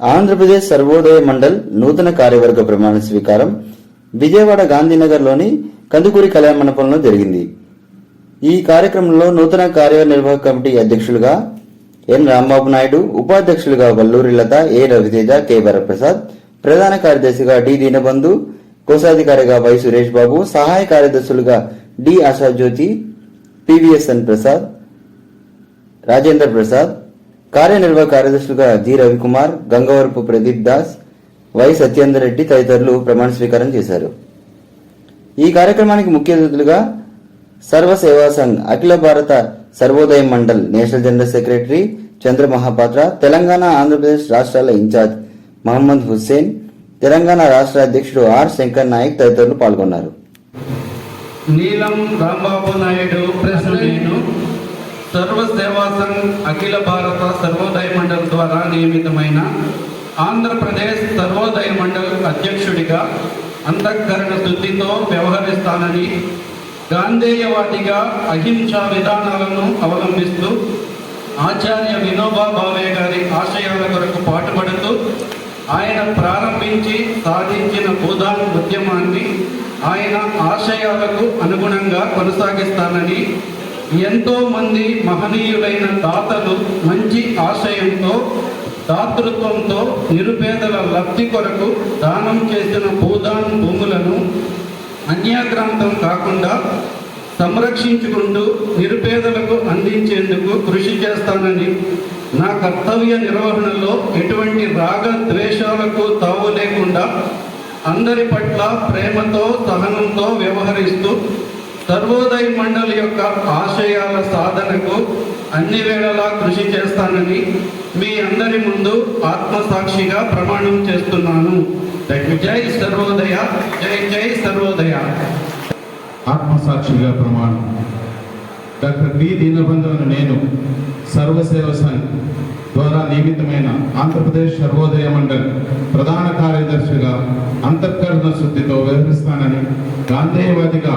ఆంధ్రప్రదేశ్ సర్వోదయ మండల్ నూతన కార్యవర్గ ప్రమాణ స్వీకారం విజయవాడ గాంధీనగర్లోని కందుకూరి కళ్యాణమండపంలో జరిగింది. ఈ కార్యక్రమంలో నూతన కార్యనిర్వాహక కమిటీ అధ్యక్షులుగా ఎన్ రాంబాబు నాయుడు ఉపాధ్యక్షులుగా వల్లూరి లత ఏ రవితేజ కె వరప్రసాద్ ప్రధాన కార్యదర్శిగా డి దీనబంధు కోశాధికారిగా వై సురేష్ బాబు సహాయ కార్యదర్శులుగా డి ఆశాజ్యోతి పివిఎస్ఎన్ ప్రసాద్ రాజేంద్ర ప్రసాద్ కార్యనిర్వాహక కార్యదర్శులుగా జి. రవికుమార్ గంగవరపు ప్రదీప్ దాస్ వై. సత్యేందర్ రెడ్డి తదితరులు ప్రమాణ స్వీకారం చేశారు. ఈ కార్యక్రమానికి ముఖ్య అతిథులుగా సర్వ Seva Sangh Akhil Bharat Sarvodaya Mandal national general secretary Chandra Mahapatra Telangana Andhra Pradesh రాష్ట్రాల ఇన్ఛార్జ్ మహమ్మద్ హుస్సేన్ తెలంగాణ రాష్ట్ర అధ్యక్షుడు ఆర్. శంకర్ నాయక్ తదితరులు పాల్గొన్నారు. నీలం రాంబాబు నాయుడు ప్రశ్నను సర్వ సేవా సంఘ్ అఖిల భారత సర్వోదయ మండల్ ద్వారా నియమితమైన ఆంధ్రప్రదేశ్ సర్వోదయ మండల్ అధ్యక్షుడిగా అంతఃకరణ శుద్ధితో వ్యవహరిస్తానని గాంధేయవాదిగా అహింసా విధానాలను అవలంబిస్తూ ఆచార్య వినోబా భావే గారి ఆశయాల కొరకు పాటుపడుతూ ఆయన ప్రారంభించి సాధించిన భూదాన్ ఉద్యమాన్ని ఆయన ఆశయాలకు అనుగుణంగా కొనసాగిస్తానని ఎంతో మంది మహనీయులైన దాతలు మంచి ఆశయంతో దాతృత్వంతో నిరుపేదల లబ్ధి కొరకు దానం చేసిన భూదాన్ భూములను అన్యాక్రాంతం కాకుండా సంరక్షించుకుంటూ నిరుపేదలకు అందించేందుకు కృషి చేస్తానని నా కర్తవ్య నిర్వహణలో ఎటువంటి రాగ ద్వేషాలకు తావు లేకుండా అందరి పట్ల ప్రేమతో సహనంతో వ్యవహరిస్తూ సర్వోదయ మండలి యొక్క ఆశయాల సాధనకు అన్ని వేళలా కృషి చేస్తానని మీ అందరి ముందు ఆత్మసాక్షిగా ప్రమాణం చేస్తున్నాను. జై సర్వోదయ జై జై సర్వోదయ. ఆత్మసాక్షిగా ప్రమాణం. డాక్టర్ బి దీనబంధువును నేను సర్వసేవ సంఘ్ ద్వారా నియమితమైన ఆంధ్రప్రదేశ్ సర్వోదయ మండలి ప్రధాన కార్యదర్శిగా అంతఃకరణ శుద్ధితో వ్యవహరిస్తానని గాంధేయవాదిగా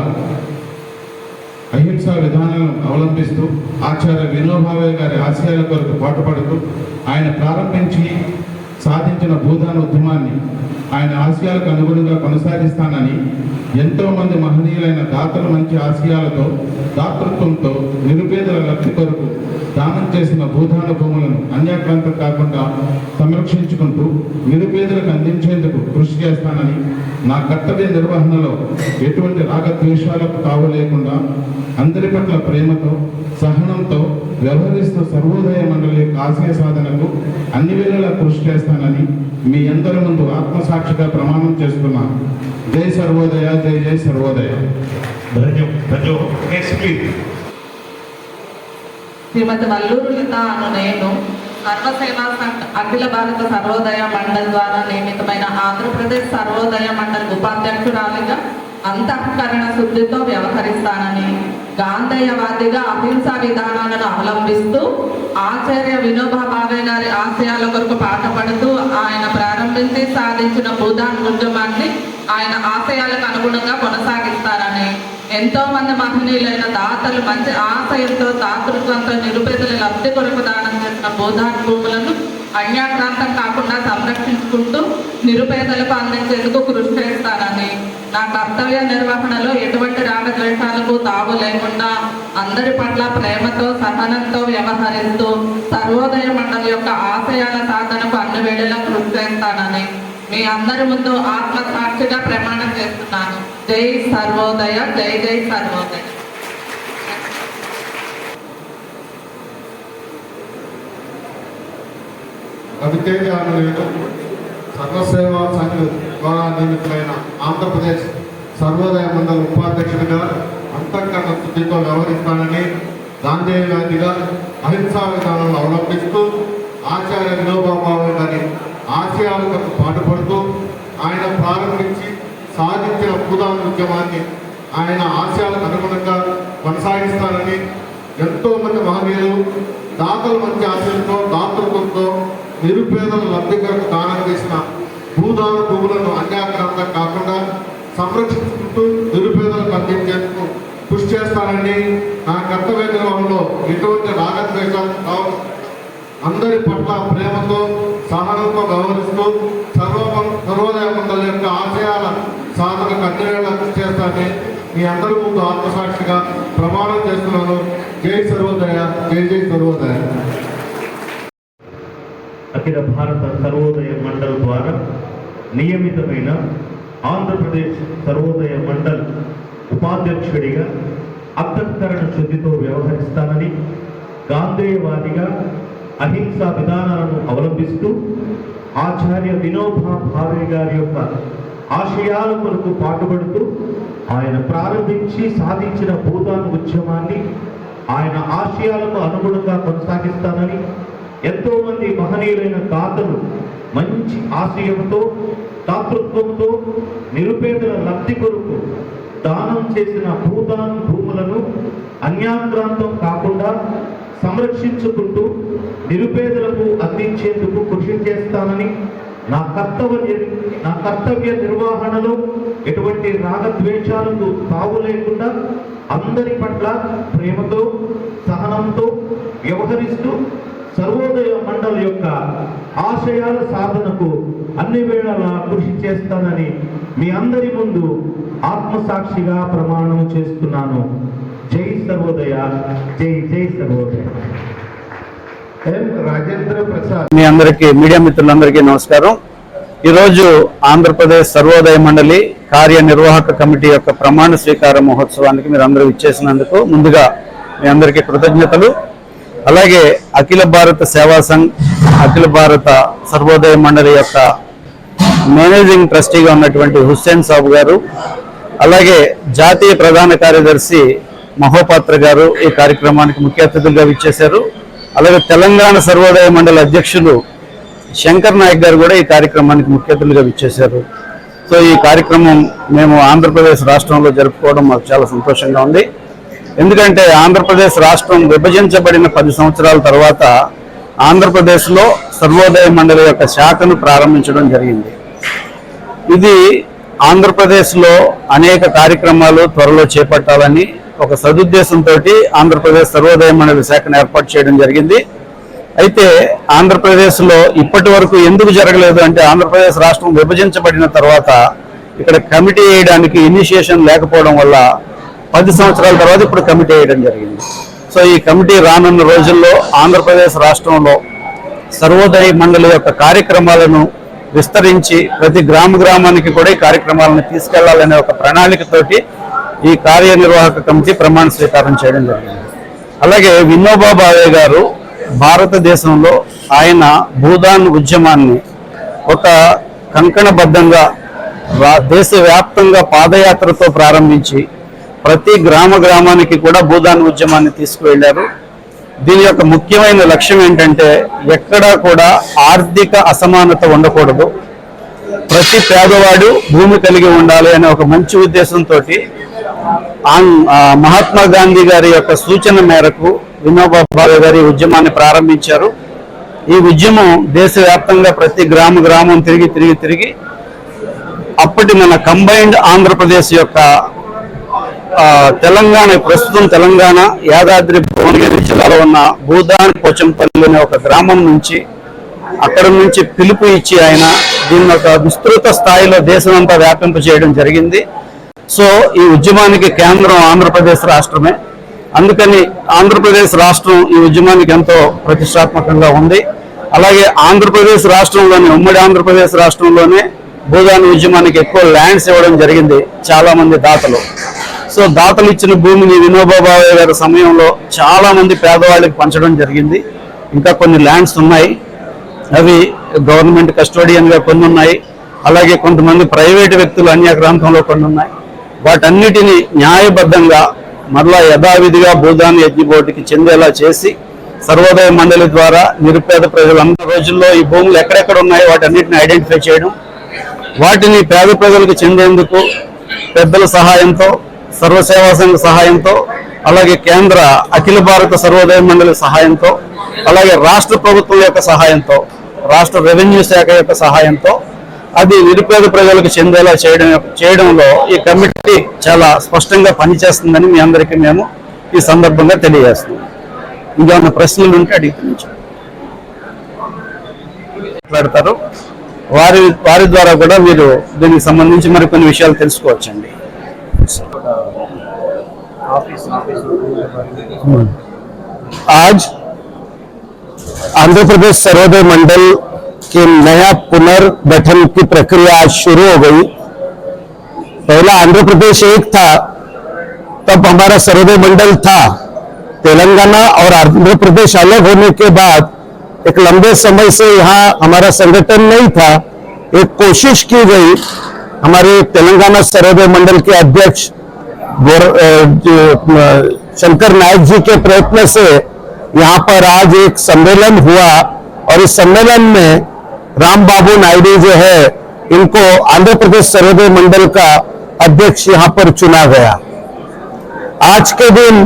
అహింసా విధానాలను అవలంబిస్తూ ఆచార్య వినోభావే గారి ఆశయాల కొరకు పాటుపడుతూ ఆయన ప్రారంభించి సాధించిన భూదాన ఉద్యమాన్ని ఆయన ఆశయాలకు అనుగుణంగా కొనసాగిస్తానని ఎంతోమంది మహనీయులైన దాతల మంచి ఆశయాలతో దాతృత్వంతో నిరుపేదల లబ్ధి కొరకు దానం చేసిన భూదాన భూములను అన్యాక్రాంతం కాకుండా సంరక్షించుకుంటూ నిరుపేదలకు చేస్తానని నా కర్తవ్య నిర్వహణలో ఎటువంటి రాగద్వేషాలకు తావు లేకుండా అందరి పట్ల ప్రేమతో సహనంతో వ్యవహరిస్తూ సర్వోదయ మండలి యొక్క ఆశయ సాధనకు అన్ని వేళలా కృషి చేస్తానని మీ అందరి ముందు ఆత్మసాక్షిగా ప్రమాణం చేస్తున్నాను జై సర్వోదయ జై జై సర్వోదయ. శ్రీమతి వల్లూరు లిత అను నేను సర్వసేవా సంఘ్ అఖిల భారత సర్వోదయ మండల్ ద్వారా నియమితమైన ఆంధ్రప్రదేశ్ సర్వోదయ మండల్ ఉపాధ్యక్షురాలిగా అంతఃకరణ శుద్ధితో వ్యవహరిస్తానని గాంధేయవాదిగా అహింసా విధానాలను అవలంబిస్తూ ఆచార్య వినోబా భావే గారి ఆశయాల కొరకు పాటపడుతూ ఆయన ప్రారంభించి సాధించిన భూదాన్ ఉద్యమాన్ని ఆయన ఆశయాలకు అనుగుణంగా కొనసాగిస్తారని ఎంతో మంది మహనీయులైన దాతలు మంచి ఆశయంతో దాతృత్వంతో నిరుపేదల లబ్ధి కొరకు దానం చేసిన బోధాన్ భూములను అన్యాక్రాంతం కాకుండా సంరక్షించుకుంటూ నిరుపేదలకు అందించేందుకు కృషి చేస్తానని. నా కర్తవ్య నిర్వహణలో ఎటువంటి రాగద్వేషాలకు తావు లేకుండా అందరి పట్ల ప్రేమతో సహనంతో వ్యవహరిస్తూ సర్వోదయ మండలి యొక్క ఆశయాల సాధనకు అన్ని వేళలా కృషి చేస్తానని మీ అందరి ముందు ఆత్మసాక్షిగా ప్రమాణం చేస్తున్నాను. జై సర్వోదయ జై జై సర్వోదయ. రవితేజ అను నేను సర్వసేవా సంఘ ద్వారా నియమితులైన ఆంధ్రప్రదేశ్ సర్వోదయ మండల ఉపాధ్యక్షుడిగా అంతఃకరణ శుద్ధితో వ్యవహరిస్తానని గాంధేయవాదిగా అహింసా విధానాలను అవలంబిస్తూ ఆచార్య వినోబాబాబు గారి ఆశయాలకు పాటుపడుతూ ఆయన ప్రారంభించి సాధించిన భూదాన ఉద్యమాన్ని ఆయన ఆశయాలకు అనుగుణంగా కొనసాగిస్తానని ఎంతోమంది మహనీయులు దాతలు మంచి ఆశయంతో దాతృత్వంతో నిరుపేదల లబ్ధిగా దానం చేసిన భూదాన భూములను అన్యాక్రాంతం కాకుండా సంరక్షించుకుంటూ నిరుపేదలకు అందించేందుకు కృషి చేస్తానని నా కర్తవ్య నిర్వహణలో ఎటువంటి రాగద్వేషాలు కావు అందరి పట్ల ప్రేమతో సహనంతో గౌరవిస్తూ సర్వ సర్వోదయ మండలి యొక్క ఆశయాల సాధన కట్టేలా కృషి చేస్తానని మీ అందరి ముందు ఆత్మసాక్షిగా ప్రమాణం చేస్తున్నాను. జై సర్వోదయ జై జై సర్వోదయ. అఖిల భారత సర్వోదయ మండల్ ద్వారా నియమితమైన ఆంధ్రప్రదేశ్ సర్వోదయ మండల్ ఉపాధ్యక్షుడిగా అంతఃకరణ శుద్ధితో వ్యవహరిస్తానని గాంధేయవాదిగా అహింసా విధానాలను అవలంబిస్తూ ఆచార్య వినోబా భావే గారి యొక్క ఆశయాల కొరకు పాటుపడుతూ ఆయన ప్రారంభించి సాధించిన భూదాన్ ఉద్యమాన్ని ఆయన ఆశయాలకు అనుగుణంగా కొనసాగిస్తానని ఎంతో మంది మహనీయులైన తాతలు మంచి ఆశయంతో తాతృత్వంతో నిరుపేదల లబ్ధి కొరకు దానం చేసిన భూదాన్ భూములను అన్యాక్రాంతం కాకుండా సంరక్షించుకుంటూ నిరుపేదలకు అందించేందుకు కృషి చేస్తానని నా కర్తవ్య నా కర్తవ్య నిర్వహణలో ఎటువంటి రాగద్వేషాలకు తావు లేకుండా అందరి పట్ల ప్రేమతో సహనంతో వ్యవహరిస్తూ సర్వోదయ మండలి యొక్క ఆశయాల సాధనకు అన్ని వేళలా కృషి చేస్తానని మీ అందరి ముందు ఆత్మసాక్షిగా ప్రమాణం చేస్తున్నాను. జై సర్వోదయ జై జై సర్వోదయ. ఎం రాజేంద్ర ప్రసాద్. మీ అందరికీ మీడియా మిత్రులందరికీ నమస్కారం. ఈరోజు ఆంధ్రప్రదేశ్ సర్వోదయ మండలి కార్యనిర్వాహక కమిటీ యొక్క ప్రమాణ స్వీకార మహోత్సవానికి మీరు అందరూ ఇచ్చేసినందుకు ముందుగా మీ అందరికీ కృతజ్ఞతలు. అలాగే అఖిల భారత సేవా సంఘ్ అఖిల భారత సర్వోదయ మండలి యొక్క మేనేజింగ్ ట్రస్టీగా ఉన్నటువంటి హుస్సేన్ సాబు గారు అలాగే జాతీయ ప్రధాన కార్యదర్శి మహోపాత్ర గారు ఈ కార్యక్రమానికి ముఖ్య అతిథులుగా విచ్చేశారు. అలాగే తెలంగాణ సర్వోదయ మండలి అధ్యక్షులు శంకర్ నాయక్ గారు కూడా ఈ కార్యక్రమానికి ముఖ్య అతిథులుగా విచ్చేశారు. సో ఈ కార్యక్రమం మేము ఆంధ్రప్రదేశ్ రాష్ట్రంలో జరుపుకోవడం మాకు చాలా సంతోషంగా ఉంది. ఎందుకంటే ఆంధ్రప్రదేశ్ రాష్ట్రం విభజించబడిన పది సంవత్సరాల తర్వాత ఆంధ్రప్రదేశ్లో సర్వోదయ మండలి యొక్క శాఖను ప్రారంభించడం జరిగింది. ఇది ఆంధ్రప్రదేశ్లో అనేక కార్యక్రమాలు త్వరలో చేపట్టాలని ఒక సదుద్దేశంతో ఆంధ్రప్రదేశ్ సర్వోదయ మండలి శాఖను ఏర్పాటు చేయడం జరిగింది. అయితే ఆంధ్రప్రదేశ్లో ఇప్పటి వరకు ఎందుకు జరగలేదు అంటే ఆంధ్రప్రదేశ్ రాష్ట్రం విభజించబడిన తర్వాత ఇక్కడ కమిటీ వేయడానికి ఇనిషియేషన్ లేకపోవడం వల్ల పది సంవత్సరాల తర్వాత ఇప్పుడు కమిటీ వేయడం జరిగింది. సో ఈ కమిటీ రానున్న రోజుల్లో ఆంధ్రప్రదేశ్ రాష్ట్రంలో సర్వోదయ మండలి యొక్క కార్యక్రమాలను విస్తరించి ప్రతి గ్రామ గ్రామానికి కూడా ఈ కార్యక్రమాలను తీసుకెళ్ళాలనే ఒక ప్రణాళికతోటి ఈ కార్యనిర్వాహక కమిటీ ప్రమాణ స్వీకారం చేయడం జరిగింది. అలాగే వినోబా భావే గారు భారతదేశంలో ఆయన భూదాన్ ఉద్యమాన్ని ఒక కంకణబద్ధంగా దేశవ్యాప్తంగా పాదయాత్రతో ప్రారంభించి ప్రతి గ్రామ గ్రామానికి కూడా భూదాన్ ఉద్యమాన్ని తీసుకువెళ్ళారు దీని యొక్క ముఖ్యమైన లక్ష్యం ఏంటంటే ఎక్కడా కూడా ఆర్థిక అసమానత ఉండకూడదు. ప్రతి పేదవాడు భూమి కలిగి ఉండాలి అనే ఒక మంచి ఉద్దేశంతో మహాత్మా గాంధీ గారి యొక్క సూచన మేరకు వినోబా భావే గారి ఉద్యమాన్ని ప్రారంభించారు. ఈ ఉద్యమం దేశవ్యాప్తంగా ప్రతి గ్రామ గ్రామం తిరిగి తిరిగి తిరిగి అప్పటి మన కంబైన్డ్ ఆంధ్రప్రదేశ్ యొక్క తెలంగాణ ప్రస్తుతం తెలంగాణ యాదాద్రి భువనగిరి జిల్లాలో ఉన్న భూదాన్ పోచంపల్లి అనే ఒక గ్రామం నుంచి అక్కడ నుంచి పిలుపు ఇచ్చి ఆయన దీన్ని ఒక విస్తృత స్థాయిలో దేశమంతా వ్యాపింప చేయడం జరిగింది. సో ఈ ఉద్యమానికి కేంద్రం ఆంధ్రప్రదేశ్ రాష్ట్రమే. అందుకని ఆంధ్రప్రదేశ్ రాష్ట్రం ఈ ఉద్యమానికి ఎంతో ప్రతిష్టాత్మకంగా ఉంది. అలాగే ఆంధ్రప్రదేశ్ రాష్ట్రంలోనే ఉమ్మడి ఆంధ్రప్రదేశ్ రాష్ట్రంలోనే భూదాన్ ఉద్యమానికి ఎక్కువ ల్యాండ్స్ ఇవ్వడం జరిగింది చాలామంది దాతలు. సో దాతలు ఇచ్చిన భూమిని వినోబాబాయ్ గారి సమయంలో చాలా మంది పేదవాళ్ళకి పంచడం జరిగింది. ఇంకా కొన్ని ల్యాండ్స్ ఉన్నాయి. అవి గవర్నమెంట్ కస్టోడియన్గా కొన్ని ఉన్నాయి. అలాగే కొంతమంది ప్రైవేటు వ్యక్తులు అన్య అన్యాక్రాంతంలో కొన్ని ఉన్నాయి. వాటన్నిటిని న్యాయబద్ధంగా మరలా యథావిధిగా భూదాన్ యజ్ఞ చెందేలా చేసి సర్వోదయ మండలి ద్వారా నిరుపేద ప్రజలందరి రోజుల్లో ఈ భూములు ఎక్కడెక్కడ ఉన్నాయో వాటన్నిటిని ఐడెంటిఫై చేయడం వాటిని పేద ప్రజలకు చెందేందుకు పెద్దల సహాయంతో సర్వసేవా సంఘ సహాయంతో అలాగే కేంద్ర అఖిల భారత సర్వోదయ మండలి సహాయంతో అలాగే రాష్ట్ర ప్రభుత్వం యొక్క సహాయంతో రాష్ట్ర రెవెన్యూ శాఖ యొక్క సహాయంతో అది నిరుపేద ప్రజలకు చెందేలా చేయడం చేయడంలో ఈ కమిటీ చాలా స్పష్టంగా పనిచేస్తుందని మీ అందరికీ మేము ఈ సందర్భంగా తెలియజేస్తున్నాం. ఇంకేమైనా ప్రశ్నలు ఉంటే అడిగి మాట్లాడతారు. వారి వారి ద్వారా కూడా మీరు దీనికి సంబంధించి మరికొన్ని విషయాలు తెలుసుకోవచ్చండి. आज आंध्र प्रदेश सर्वोदय मंडल के नया पुनर्गठन की प्रक्रिया आज शुरू हो गई। पहला आंध्र प्रदेश एक था, तब हमारा सर्वोदय मंडल था। तेलंगाना और आंध्र प्रदेश अलग होने के बाद एक लंबे समय से यहाँ हमारा संगठन नहीं था। एक कोशिश की गई, हमारे तेलंगाना सर्वोदय मंडल के अध्यक्ष शंकर नायक जी के प्रयत्न से यहाँ पर आज एक सम्मेलन हुआ और इस सम्मेलन में राम बाबू नायडू जो है, इनको आंध्र प्रदेश सर्वोदय मंडल का अध्यक्ष यहाँ पर चुना गया। आज के दिन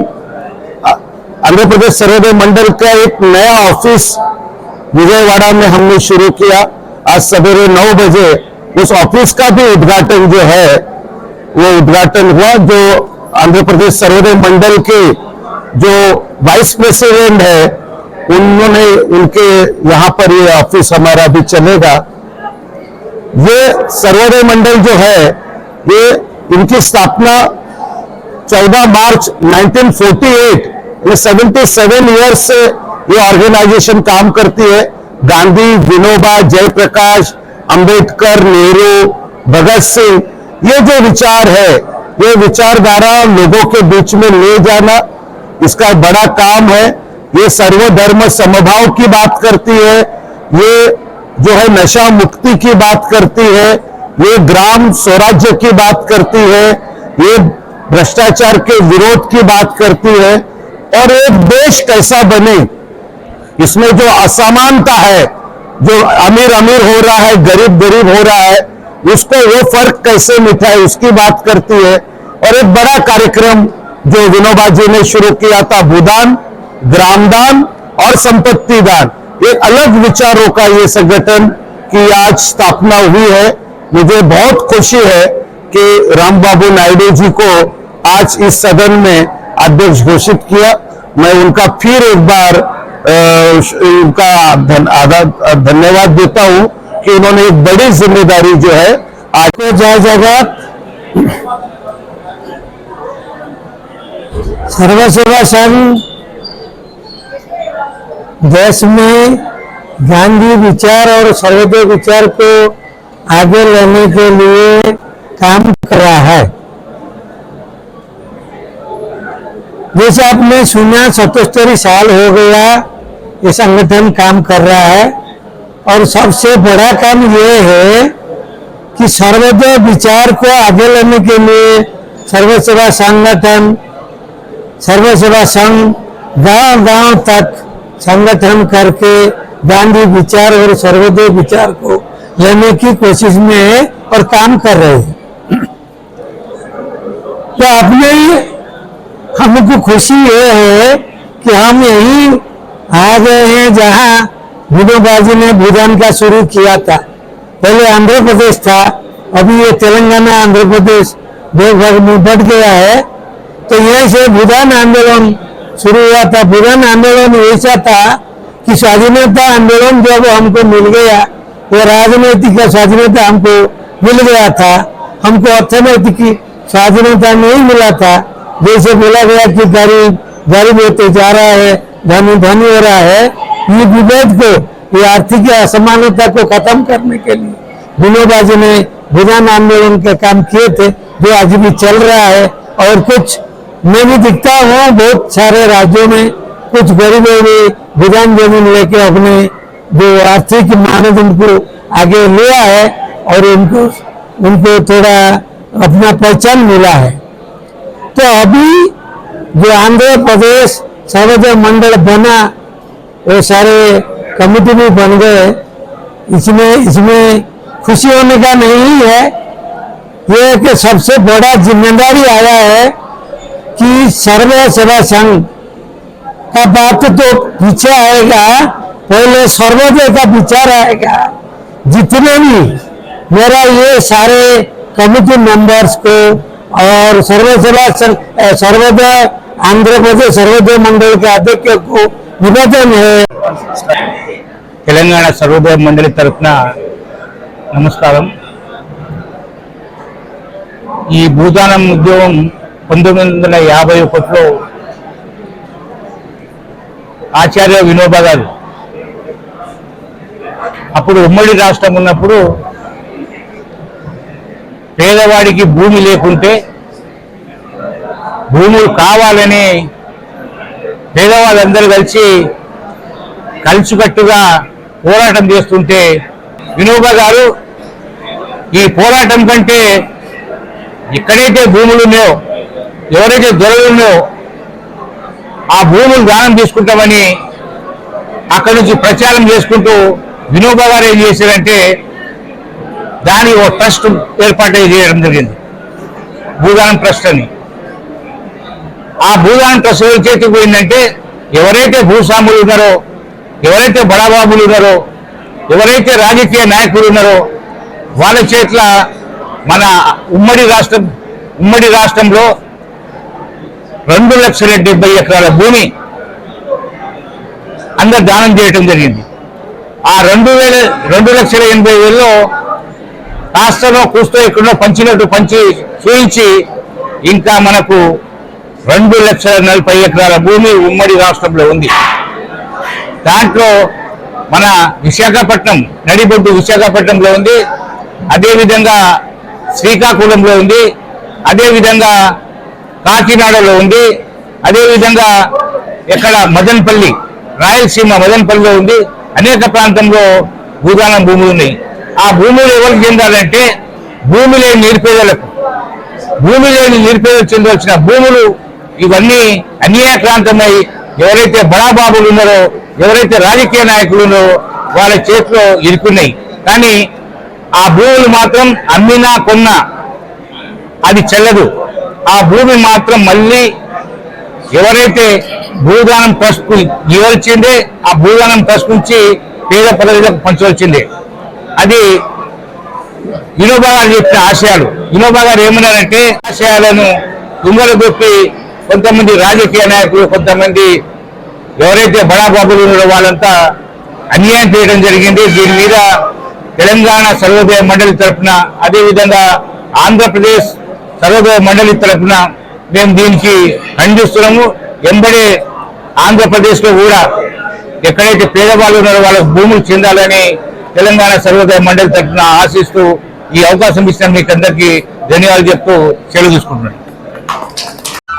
आंध्र प्रदेश सर्वोदय मंडल का एक नया ऑफ़िस विजयवाड़ा में हमने शुरू किया। आज सवेरे नौ बजे उस ऑफ़िस का भी उद्घाटन जो है वो उद्घाटन हुआ, जो आंध्र प्रदेश सर्वोदय मंडल के जो वाइस प्रेसिडेंट है, उन्होंने उनके यहाँ पर ये ऑफ़िस हमारा भी चलेगा। ये सर्वोदय मंडल जो है, ये इनकी स्थापना 14 मार्च 1948 ये 77 इयर्स से ये ऑर्गेनाइजेशन काम करती है। गांधी, विनोबा, जयप्रकाश, अंबेडकर, नेहरू, भगत सिंह ये जो विचार है, ये विचारधारा लोगों के बीच में ले जाना, इसका बड़ा काम है। ये सर्वधर्म समभाव की बात करती है, ये जो है नशा मुक्ति की बात करती है, ये ग्राम स्वराज्य की बात करती है, ये भ्रष्टाचार के विरोध की बात करती है, और एक देश कैसा बने, इसमें जो असमानता है, जो अमीर अमीर हो रहा है गरीब गरीब हो रहा है उसको वो फ़र्क कैसे मिटाए उसकी बात करती है। और एक बड़ा कार्यक्रम जो विनोबा जी ने शुरू किया था, भूदान, ग्रामदान और संपत्ति दान एक अलग विचारों का ये संगठन की आज स्थापना हुई है। मुझे बहुत खुशी है कि राम बाबू नायडू जी को आज इस सदन में अध्यक्ष घोषित किया। मैं उनका फिर एक बार उनका धन्यवाद देता हूँ। कि उन्होंने एक बड़ी ज़िम्मेदारी जो है, आज को जय जगत सर्व सेवा संघ देश में गांधी विचार और सर्वोदय विचार को आगे लेने के लिए काम कर रहा है। जैसे आपने सुना, सतहत्तरी साल हो गया, ये संगठन काम कर रहा है। और सबसे बड़ा काम ये है कि सर्वोदय विचार को आगे लेने के लिए सर्व सेवा संगठन सर्व सेवा संघ गाँव गाँव तक संगठन करके गांधी विचार और सर्वोदय विचार को लेने की कोशिश में है और काम कर रहे हैं। तो अपने हमको खुशी ये है कि हम यही आ गए हैं जहाँ विनोबा जी ने भूदान का शुरू किया था। पहले आंध्र प्रदेश था, अभी ये तेलंगाना, आंध्र प्रदेश दो भाग में बढ़ गया है। तो यहीं से भूदान आंदोलन शुरू हुआ था। भूदान आंदोलन ऐसा था कि स्वाधीनता आंदोलन जब हमको मिल गया वो राजनीतिक स्वाधीनता हमको मिल गया था। हमको अर्थनैतिक स्वाधीनता नहीं मिला था। जैसे बोला गया कि गरीब गरीब होते जा रहा है धनी धनी हो रहा है। ये विभेद को, ये आर्थिक असमानता को खत्म करने के लिए। विनोबा जी ने भूदान आंदोलन के काम किए थे, जो आज भी चल रहा है। और कुछ, मैं भी दिखता हूँ, बहुत सारे राज्यों में कुछ गरीबों ने भूदान ज़मीन लेके अपने जो आर्थिक मानदंड को आगे लिया है, और उनको उनको थोड़ा अपना पहचान मिला है। तो अभी जो आंध्र प्रदेश सर्वोदय मंडल बना वो सारे कमिटी भी बन गए। इसमें इसमें खुशी होने का नहीं है। ये कि सबसे बड़ा ज़िम्मेदारी आया है कि सर्व सेवा संघ का बात तो पीछे आएगा, पहले सर्वोदय का विचार आएगा। जितने भी मेरा ये सारे कमिटी मेंबर्स को और सर्व सेवा सर्वोदय, आंध्र प्रदेश सर्वोदय मंडल के अध्यक्ष को తెలంగాణ సర్వోదయ మండలి తరఫున నమస్కారం. ఈ భూదానం ఉద్యోగం పంతొమ్మిది వందల యాభై ఒకటిలో ఆచార్య వినోబా గారు. అప్పుడు ఉమ్మడి రాష్ట్రం ఉన్నప్పుడు పేదవాడికి భూమి లేకుంటే భూములు కావాలనే పేదవాళ్ళందరూ కలిసి కలిసికట్టుగా పోరాటం చేస్తుంటే వినోబా గారు ఈ పోరాటం కంటే ఎక్కడైతే భూములు ఉన్నాయో ఎవరైతే దొరలు ఉన్నాయో ఆ భూములు దానం తీసుకుంటామని అక్కడి నుంచి ప్రచారం చేసుకుంటూ వినోబా గారు ఏం చేశారంటే దాని ఓ ట్రస్ట్ ఏర్పాటు చేయడం జరిగింది. భూదానం ట్రస్ట్ అని. ఆ భూదానం ట్రస్ట్ చేతికి పోయిందంటే ఎవరైతే భూస్వాములు ఉన్నారో ఎవరైతే బడాబాబులు ఉన్నారో ఎవరైతే రాజకీయ నాయకులు ఉన్నారో వాళ్ళ చేట్ల మన ఉమ్మడి రాష్ట్రం ఉమ్మడి రాష్ట్రంలో రెండు లక్షల డెబ్బై ఎకరాల భూమి అందరు దానం చేయటం జరిగింది. ఆ రెండు వేల రెండు లక్షల ఎనభై వేలలో రాష్ట్రంలో కూస్తో ఎక్కడో పంచినట్టు పంచి చూయించి ఇంకా మనకు రెండు లక్షల నలభై ఎకరాల భూమి ఉమ్మడి రాష్ట్రంలో ఉంది. దాంట్లో మన విశాఖపట్నం నడిబొడ్డు విశాఖపట్నంలో ఉంది. అదేవిధంగా శ్రీకాకుళంలో ఉంది. అదేవిధంగా కాకినాడలో ఉంది. అదేవిధంగా ఇక్కడ మదన్పల్లి రాయలసీమ మదన్పల్లిలో ఉంది. అనేక ప్రాంతంలో భూదానం భూములు ఉన్నాయి. ఆ భూములు ఎవరికి చెందాలంటే భూమి లేని నిరుపేదలకు. భూమి లేని నిరుపేదలు చెందవలసిన భూములు ఇవన్నీ అన్యాయక్రాంతమై ఎవరైతే బడాబాబులు ఉన్నారో ఎవరైతే రాజకీయ నాయకులు ఉన్నారో వాళ్ళ చేతిలో ఇరుకున్నాయి. కానీ ఆ భూములు మాత్రం అమ్మినా కొన్నా అది చెల్లదు. ఆ భూమి మాత్రం మళ్ళీ ఎవరైతే భూదానం ట్రస్ట్ ఇవ్వాల్సిందే ఆ భూదానం ట్రస్ట్ నుంచి పేద ప్రజలకు పంచవలసిందే. అది వినోబా గారు చెప్పిన ఆశయాలు. వినోబా గారు ఏమన్నారంటే ఆశయాలను తుంగలు దొప్పి కొంతమంది రాజకీయ నాయకులు కొంతమంది ఎవరైతే బడాబాబులు ఉన్నారో వాళ్ళంతా అన్యాయం చేయడం జరిగింది. దీని మీద తెలంగాణ సర్వోదయ మండలి తరఫున అదేవిధంగా ఆంధ్రప్రదేశ్ సర్వోదయ మండలి తరఫున మేము దీనికి ఖండిస్తున్నాము. వెంబడే ఆంధ్రప్రదేశ్లో కూడా ఎక్కడైతే పేదవాళ్ళు ఉన్నారో వాళ్ళకు భూములు చెందాలని తెలంగాణ సర్వోదయ మండలి తరఫున ఆశిస్తూ ఈ అవకాశం ఇచ్చిన మీకు అందరికీ ధన్యవాదాలు చెప్తూ సెలవు తీసుకుంటున్నాను.